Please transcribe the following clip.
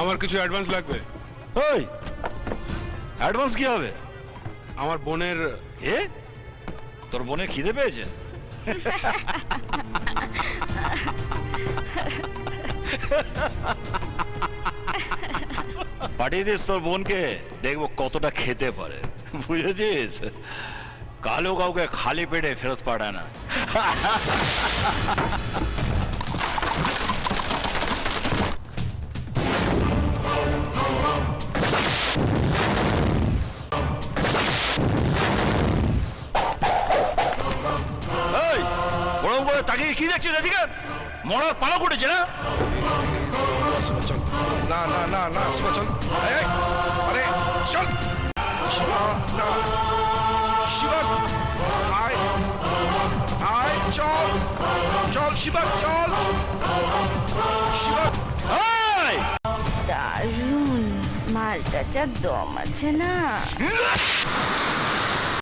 আমার কিছু অ্যাডভান্স লাগবে। ওই অ্যাডভান্স কি হবে? আমার বোনের এ? তোর বোনে খিদে পেয়েছে? পাঠিয়ে দিস তোর বোনকে দেখব কতটা খেতে পারে। বুঝেছিস? কালো কাউকে খালি পেটে ফেরত পাঠায় না। বড় তাকিয়ে কি দেখছিস এদিকে? মরার পালা করেছে না? চল না না না না শিবা চল। এই, এই, আরে চল। শিবা না শিবা আয় আয় চল। চল শিবা চল। শিবা এই! দারুণ। মালটা যা দম আছে না!